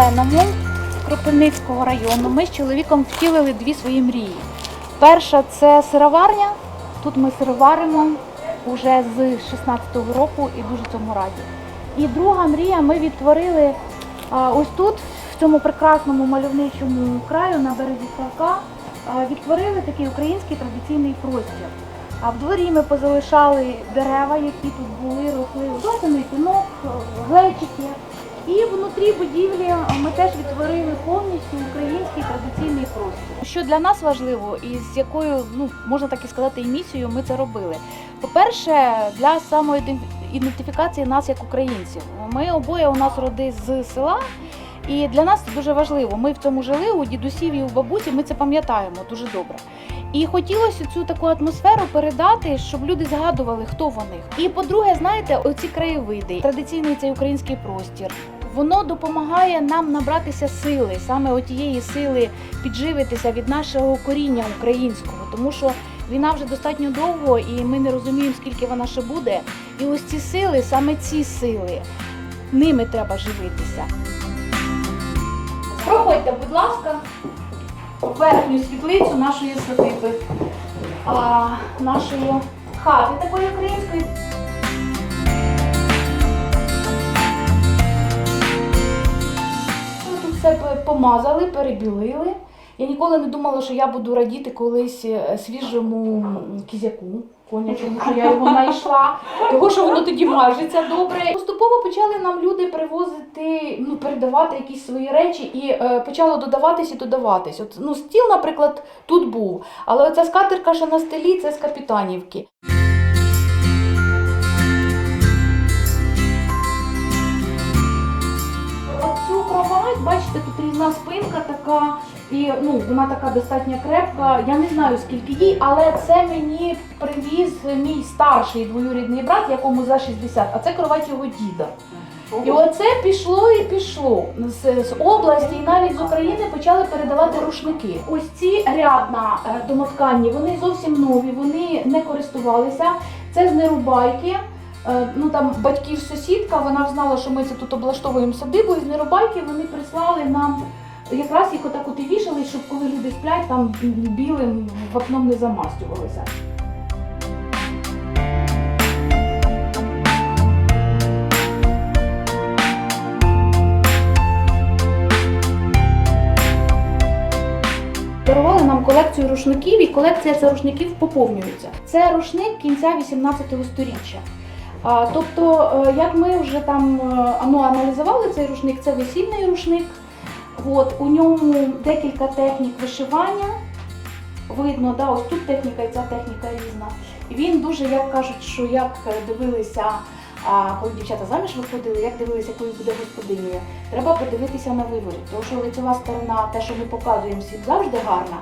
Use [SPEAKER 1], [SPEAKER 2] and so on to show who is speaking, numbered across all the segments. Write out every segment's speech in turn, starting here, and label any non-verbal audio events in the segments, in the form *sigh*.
[SPEAKER 1] Зеленому Кропивницького району ми з чоловіком втілили дві свої мрії. Перша це сироварня. Тут ми сироваримо вже з 16-го року і дуже цьому раді. І друга мрія ми відтворили ось тут, в цьому прекрасному мальовничому краю на березі Ставка, відтворили такий український традиційний простір. А в дворі ми позалишали дерева, які тут були, росли златаний пінок, глечики. І внутрі будівлі ми теж відтворили повністю український традиційний простір. Що для нас важливо, і з якою, ну можна так і сказати, і місією ми це робили. По-перше, для самоідентифікації нас як українців. Ми обоє у нас роди з села. І для нас це дуже важливо. Ми в цьому жили у дідусів і у бабусі. Ми це пам'ятаємо дуже добре. І хотілося цю таку атмосферу передати, щоб люди згадували, хто вони. І по-друге, знаєте, оці краєвиди, традиційний цей український простір. Воно допомагає нам набратися сили, саме отієї сили підживитися від нашого коріння українського, тому що війна вже достатньо довго, і ми не розуміємо, скільки вона ще буде. І ось ці сили, саме ці сили, ними треба живитися. Проходьте, будь ласка, верхню світлицю нашої садиби, нашої хати такої української. Все помазали, перебілили. Я ніколи не думала, що я буду радіти колись е, свіжому кізяку конячому, що я його знайшла, того що воно тоді мажеться добре. Поступово почали нам люди привозити, ну передавати якісь свої речі, і е, почало додаватись і додаватись. От ну стіл, наприклад, тут був, але оця скатерка, що на столі, це з капітанівки. Різна спинка така, і ну, вона така достатньо крепка. Я не знаю скільки їй, але це мені привіз мій старший двоюрідний брат, якому за 60, а це кровать його діда. І оце пішло і пішло з, з області, і навіть з України почали передавати рушники. Ось ці рядна е, домотканні, вони зовсім нові, вони не користувалися. Це з нерубайки. Е, Ну там батьків сусідка, вона знала, що ми це тут облаштовуємо садибу, і з нерубайки вони прислали нам. Якраз їх отак от і вішали, щоб коли люди сплять, там білим вапном не замастювалися. Дарували нам колекцію рушників, і колекція цих рушників поповнюється. Це рушник кінця 18 століття. Тобто, е, як ми вже там е, ну, аналізували цей рушник, це весільний рушник. От, у ньому декілька технік вишивання. Видно, да, ось тут техніка і ця техніка різна. І він дуже, як кажуть, що як дивилися, коли дівчата заміж виходили, як дивилися, якою буде господинею. Треба подивитися на виворіт, тому що лицева сторона, те, що ми показуємо, всім завжди гарна.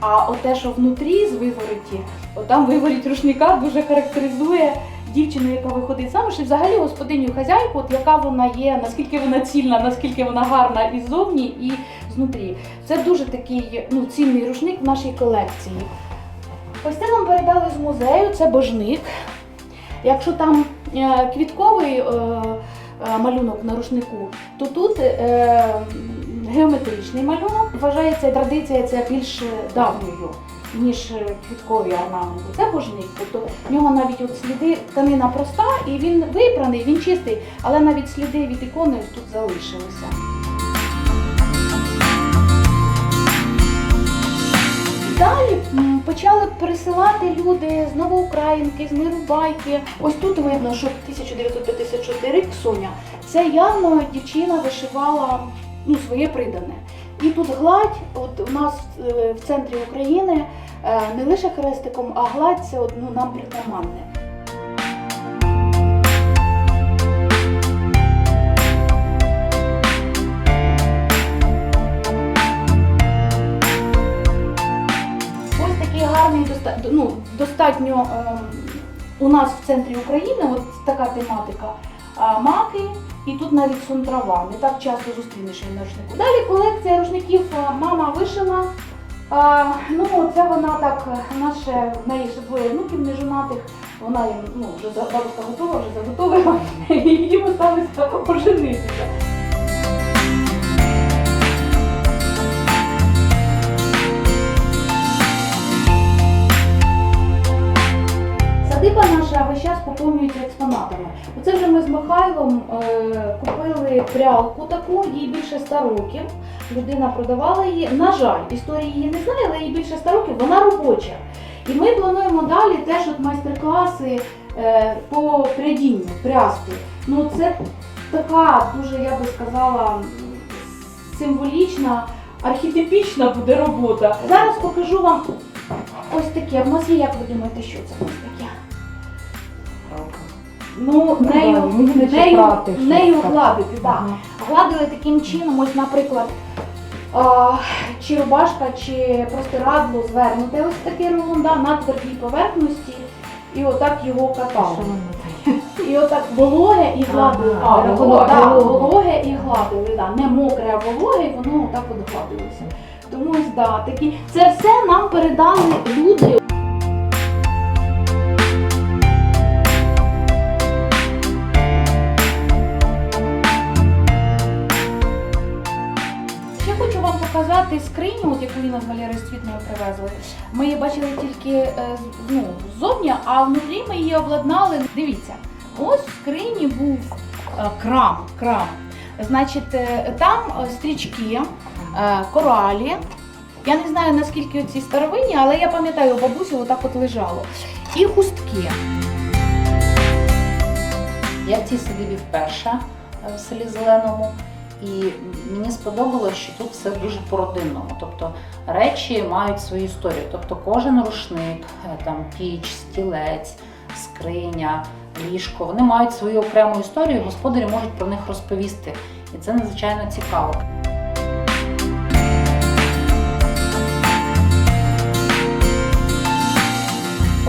[SPEAKER 1] А от те, що внутрі з вивороті, от там виворіт рушника дуже характеризує дівчину, яка виходить заміж, і взагалі господиню хазяйку, от яка вона є, наскільки вона цільна, наскільки вона гарна і ззовні, і знутрі. Це дуже такий ну, цінний рушник в нашій колекції. Ось це нам передали з музею, це божник. Якщо там е, квітковий е, е, малюнок на рушнику, то тут геометричний малюнок. Вважається традиція ця більш давньою, ніж квіткові орнаменти. Це божник. Тобто в нього навіть от сліди тканина проста, і він випраний, він чистий, але навіть сліди від ікони тут залишилися. Далі почали пересилати люди з Новоукраїнки, з Нерубайки. Ось тут видно, що 1954 рік Соня. Це явно дівчина вишивала ну, своє придане. І тут гладь, от у нас е, в центрі України не лише хрестиком, а гладь це ну, нам притаманне. Ось такий гарний, ну, достатньо е, у нас в центрі України, от така тематика. а, Маки і тут навіть сон трава. Не так часто зустрінеш її на рушнику. Далі колекція рушників мама вишила. А, ну, це вона так, наше, в неї ще двоє внуків нежонатих, вона їм ну, вже бабушка готова, вже заготовила, *laughs* і їм осталося поженитися. Садиба наша весь час поповнюється експонатами. Оце вже ми з Михайлом е, купили прялку таку, їй більше 100 років. Людина продавала її. На жаль, історії її не знаю, але їй більше 100 років, вона робоча. І ми плануємо далі теж от майстер-класи е, по прядінню, прясти. Ну це така дуже, я би сказала, символічна, архетипічна буде робота. Зараз покажу вам ось таке. В нас є, як ви думаєте, що це ось таке? Ну,
[SPEAKER 2] Ну,
[SPEAKER 1] нею, нею, нею гладити, так. Гладили таким чином, ось, наприклад, а, чи рубашка, чи простирадло звернуте, ось таке рулонда на твердій поверхності, і отак його катали. І отак вологе і гладили.
[SPEAKER 2] Ага,
[SPEAKER 1] А,
[SPEAKER 2] вологе,
[SPEAKER 1] да,
[SPEAKER 2] вологе.
[SPEAKER 1] вологе і гладили, да. не мокре, а вологе, і воно отак от гладилося. Тому ось да, такі. Це все нам передали люди. Показати скриню, от яку Інна з Валерою Світною привезли. Ми її бачили тільки е, ну, ззовні, а внутрі ми її обладнали. Дивіться, ось в скрині був е, крам. крам. Значить, е, там стрічки, коралі. Я не знаю наскільки ці старовинні, але я пам'ятаю, у бабусі отак от лежало. І хустки.
[SPEAKER 3] Я в цій садибі вперше в селі Зеленому, і мені сподобалось, що тут все дуже по-родинному. Тобто речі мають свою історію. Тобто кожен рушник, е, там піч, стілець, скриня, ліжко, вони мають свою окрему історію, і господарі можуть про них розповісти. І це надзвичайно цікаво.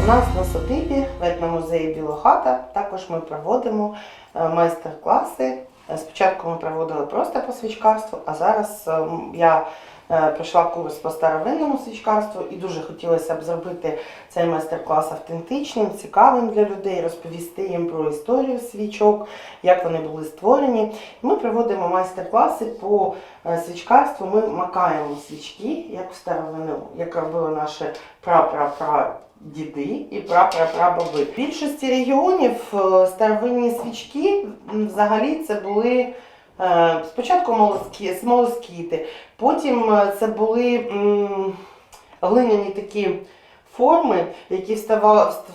[SPEAKER 4] У нас на садибі в етномузеї Білохата також ми проводимо е, майстер-класи. Е, Спочатку ми проводили просто по свічкарству, а зараз е, я е, пройшла курс по старовинному свічкарству і дуже хотілося б зробити цей майстер-клас автентичним, цікавим для людей, розповісти їм про історію свічок, як вони були створені. Ми проводимо майстер-класи по свічкарству. Ми макаємо свічки, як в старовину, як робили наші пра-пра-пра діди і прапрапрабаби. В більшості регіонів е, старовинні свічки взагалі це були е, спочатку смолоскіти, потім е, це були глиняні такі форми, які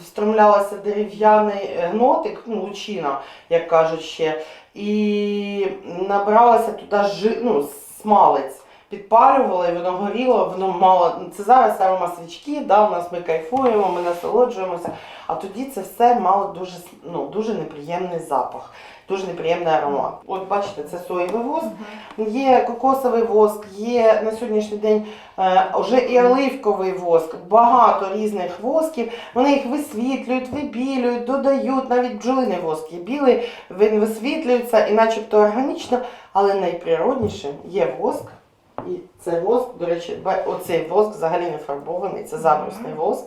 [SPEAKER 4] встромлялася дерев'яний гнотик, ну, лучина, як кажуть ще, і набралася туди жи, ну, смалець підпалювали, і воно горіло, воно мало. Це зараз арома свічки, да, у нас ми кайфуємо, ми насолоджуємося. А тоді це все мало дуже, ну, дуже неприємний запах, дуже неприємний аромат. От бачите, це соєвий воск, є кокосовий воск, є на сьогоднішній день е, вже і оливковий воск, багато різних восків. Вони їх висвітлюють, вибілюють, додають, навіть бджолиний воск є білий, він висвітлюється і начебто органічно, але найприроднішим є воск. І це воск, до речі, оцей воск взагалі не фарбований, це забрусний воск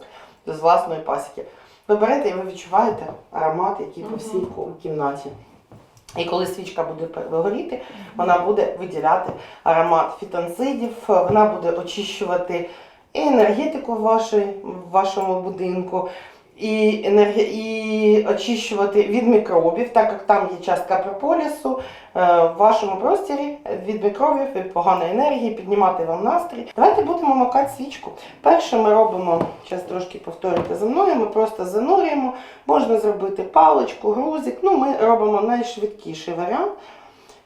[SPEAKER 4] з власної пасіки. Ви берете і ви відчуваєте аромат, який по всій кімнаті. І коли свічка буде горіти, вона буде виділяти аромат фітонцидів, вона буде очищувати енергетику в, вашій, в вашому будинку, і, енерге... і очищувати від мікробів, так як там є частка прополісу, е, в вашому просторі від мікробів, від поганої енергії, піднімати вам настрій. Давайте будемо макати свічку. Перше ми робимо, зараз трошки повторюйте за мною, ми просто занурюємо, можна зробити паличку, грузик. Ну, ми робимо найшвидкіший варіант.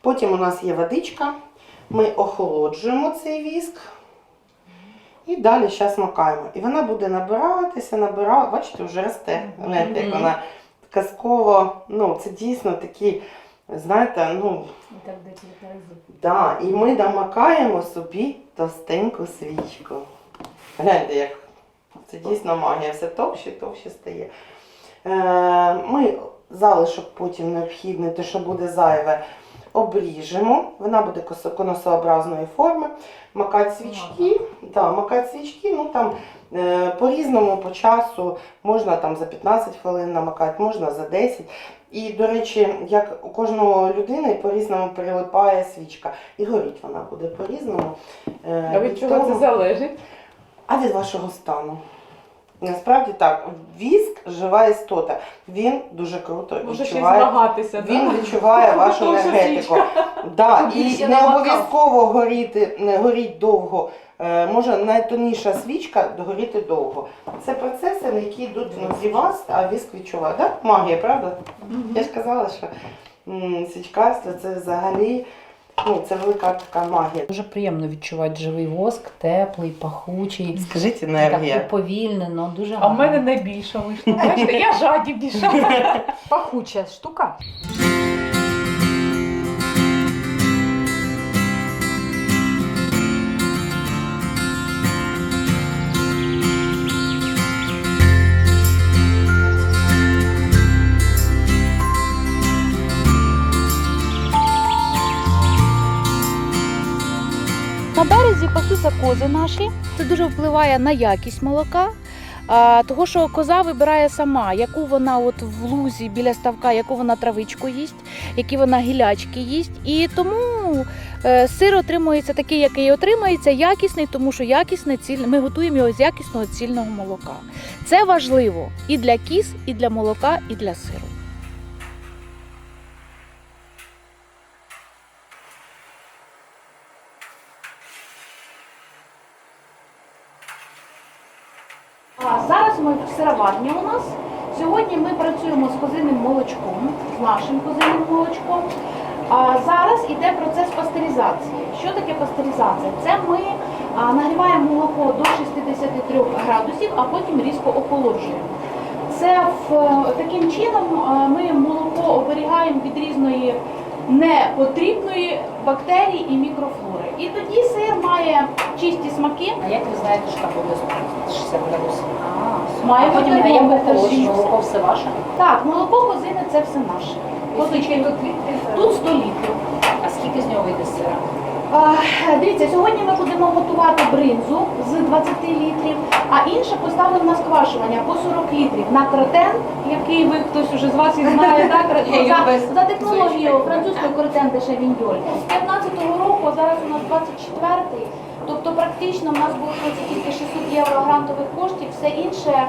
[SPEAKER 4] Потім у нас є водичка, ми охолоджуємо цей віск. І далі зараз макаємо. І вона буде набиратися, набирати. Бачите, вже росте. Гляньте, як вона казково. Ну, це дійсно такі, знаєте, ну. Да, і ми домакаємо собі товстеньку свічку. Гляньте, як це дійсно магія, все товще, товще стає. Е, ми залишок потім необхідний, те, що буде зайве, обріжемо. Вона буде конусообразної форми. Макати свічки, да, макати свічки, ну там е, по-різному, по часу, можна там за 15 хвилин намакати, можна за 10. І, до речі, як у кожного людини по-різному прилипає свічка. І горіть вона буде по-різному. Е,
[SPEAKER 2] А від чого це залежить?
[SPEAKER 4] А від вашого стану. Насправді так, віск жива істота. Він дуже круто
[SPEAKER 2] Може ще
[SPEAKER 4] відчуває.
[SPEAKER 2] змагатися,
[SPEAKER 4] Він *laughs*
[SPEAKER 2] да?
[SPEAKER 4] відчуває вашу енергетику. Да, і не обов'язково горіти, не горіть довго. Е, Може найтонніша свічка догоріти довго. Це процеси, які йдуть внутрі вас, а віск відчуває. Да? Магія, правда? Я ж казала, що м, свічкарство це взагалі ну, це велика така магія.
[SPEAKER 3] Дуже приємно відчувати живий воск, теплий, пахучий.
[SPEAKER 4] Скажіть
[SPEAKER 3] Так уповільнено, дуже
[SPEAKER 2] А в мене найбільше вийшло. Бачите, я жадібніша.
[SPEAKER 5] Пахуча штука.
[SPEAKER 1] Кози наші. Це дуже впливає на якість молока. Того, що коза вибирає сама, яку вона от в лузі біля ставка, яку вона травичку їсть, які вона гілячки їсть. І тому е, сир отримується такий, який отримається, якісний, тому що якісне ціль. Ми готуємо його з якісного цільного молока. Це важливо і для кіз, і для молока, і для сиру. А зараз ми у нас. Сьогодні ми працюємо з козиним молочком, з нашим козиним молочком. А зараз іде процес пастеризації. Що таке пастеризація? Це ми нагріваємо молоко до 63 градусів, а потім різко охолоджуємо. Це в, е, таким чином е, ми молоко оберігаємо від різної непотрібної бактерій і мікрофлори. І тоді сир має чисті смаки.
[SPEAKER 3] А як ви знаєте, що там буде 60 градусів?
[SPEAKER 1] Має
[SPEAKER 3] потім
[SPEAKER 1] бути молоко
[SPEAKER 3] молоко все ваше?
[SPEAKER 1] Так, молоко козини це все наше. Козички тут, тут 100 літрів.
[SPEAKER 3] А скільки з нього вийде сира?
[SPEAKER 1] А, дивіться, сьогодні ми будемо готувати бринзу з 20 літрів, а інше поставимо на сквашування по 40 літрів на кретен, який ви хтось уже з вас і знає, *laughs* так? За, за технологією французької кретен де шавіньоль. З 15-го року, зараз у нас 24-й. Тобто практично в нас було тільки 600 євро грантових коштів, все інше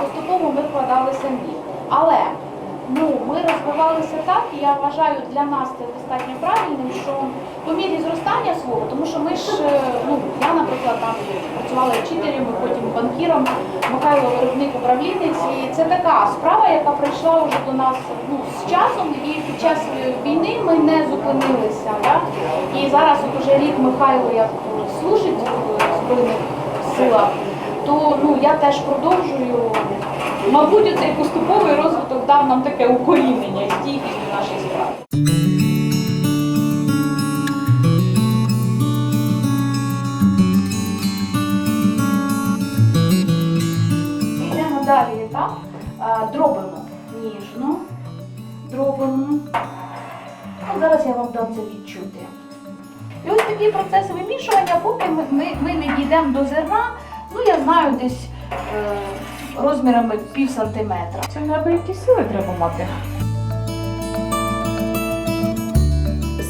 [SPEAKER 1] поступово ми вкладали самі. Але ну, ми розвивалися так, і я вважаю для нас це достатньо правильним, що по мірі зростання свого, тому що ми ж, е, ну я, наприклад, там працювала вчителем, потім банкіром, Михайло виробник управлінець, і це така справа, яка прийшла вже до нас ну, з часом, і під час війни ми не зупинилися. Так? І зараз от уже рік Михайло як служить в Збройних силах, то ну, я теж продовжую. Мабуть, цей поступовий розвиток дав нам таке укорінення і стійкість у нашій справі. Йдемо далі етап. Дробимо ніжно, дробимо. Зараз я вам дам це відчути. І ось такі процеси вимішування, поки ми, ми, ми не дійдемо до зерна, ну я знаю, десь е, розмірами пів сантиметра.
[SPEAKER 2] Це неабиякі сили треба мати.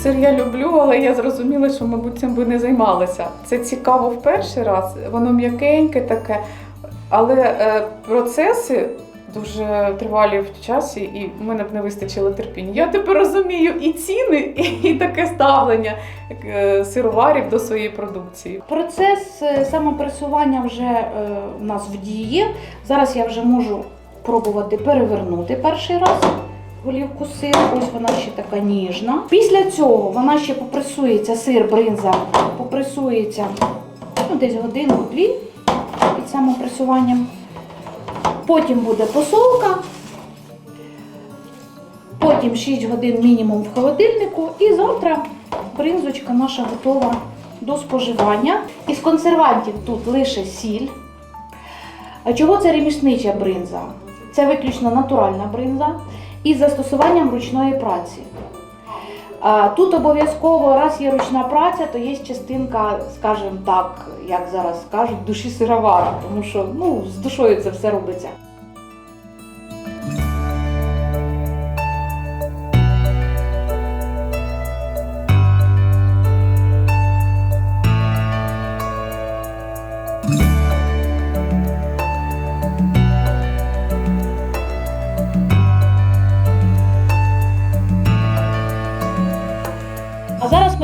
[SPEAKER 2] Сир я люблю, але я зрозуміла, що, мабуть, цим би не займалася. Це цікаво в перший раз, воно м'якеньке таке, але е, процеси дуже тривалі в часі, і в мене б не вистачило терпіння. Я тепер розумію і ціни, і, таке ставлення е, сироварів до своєї продукції.
[SPEAKER 1] Процес е, самопресування вже е, у нас в дії. Зараз я вже можу пробувати перевернути перший раз голівку сиру. Ось вона ще така ніжна. Після цього вона ще попресується, сир, бринза, попресується ну, десь годину-дві під самопресуванням. Потім буде посолка. Потім 6 годин мінімум в холодильнику. І завтра бринзочка наша готова до споживання. Із консервантів тут лише сіль. Чого це реміснича бринза? Це виключно натуральна бринза із застосуванням ручної праці. Тут обов'язково, раз є ручна праця, то є частинка, скажімо так, як зараз кажуть, душі сировара, тому що ну, з душою це все робиться.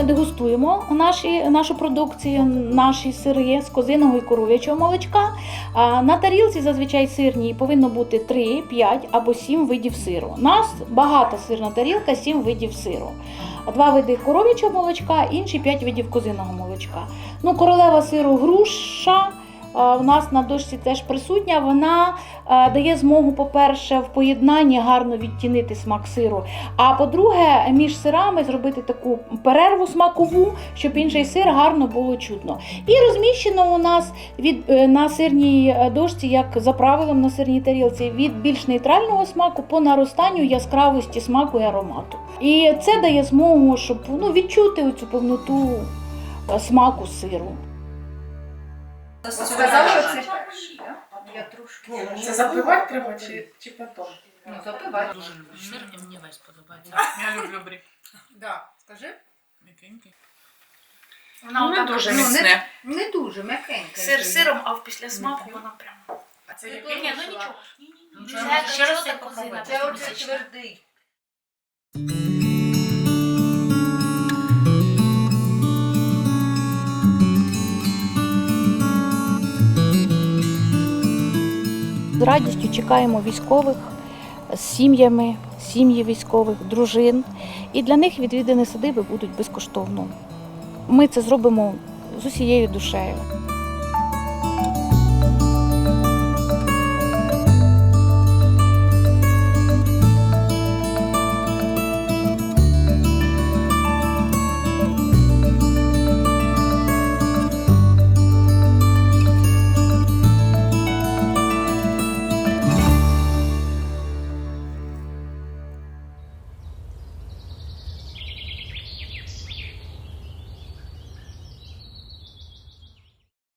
[SPEAKER 1] Дегустуємо наші, нашу продукцію, наші сири з козиного і коров'ячого молочка. На тарілці зазвичай сирній повинно бути 3, 5 або 7 видів сиру. У нас багата сирна тарілка, 7 видів сиру. Два види коров'ячого молочка, інші 5 видів козиного молочка. Ну, королева сиру груша. У нас на дошці теж присутня. Вона дає змогу, по-перше, в поєднанні гарно відтінити смак сиру. А по-друге, між сирами зробити таку перерву смакову, щоб інший сир гарно було чутно. І розміщено у нас від е, на сирній е, дошці, як за правилом на сирній тарілці, від більш нейтрального смаку по наростанню яскравості смаку і аромату. І це дає змогу, щоб ну, відчути цю повноту е, смаку сиру.
[SPEAKER 5] Сказав, що це перший. Я трошки.
[SPEAKER 2] Це запивати треба чи, чи потім?
[SPEAKER 5] Ну, запивай.
[SPEAKER 6] Дуже люблю сир і мені весь подобається.
[SPEAKER 2] Я *laughs* люблю брік.
[SPEAKER 5] Да. Скажи.
[SPEAKER 6] М'якенький.
[SPEAKER 5] Вона
[SPEAKER 6] Ну, не
[SPEAKER 5] отак,
[SPEAKER 6] дуже
[SPEAKER 5] ну,
[SPEAKER 6] міцне.
[SPEAKER 5] Не, не дуже, м'якенька.
[SPEAKER 6] Сир сиром, а в післясмаку вона прямо.
[SPEAKER 2] А це
[SPEAKER 5] Ти? Ні, ну нічого.
[SPEAKER 6] Нічого,
[SPEAKER 5] Це
[SPEAKER 6] ще раз
[SPEAKER 5] козина
[SPEAKER 6] як попробуй.
[SPEAKER 5] Це оце
[SPEAKER 6] Місячна.
[SPEAKER 5] твердий.
[SPEAKER 1] Радістю чекаємо військових з сім'ями, сім'ї військових, дружин. І для них відвідини садиби будуть безкоштовно. Ми це зробимо з усією душею.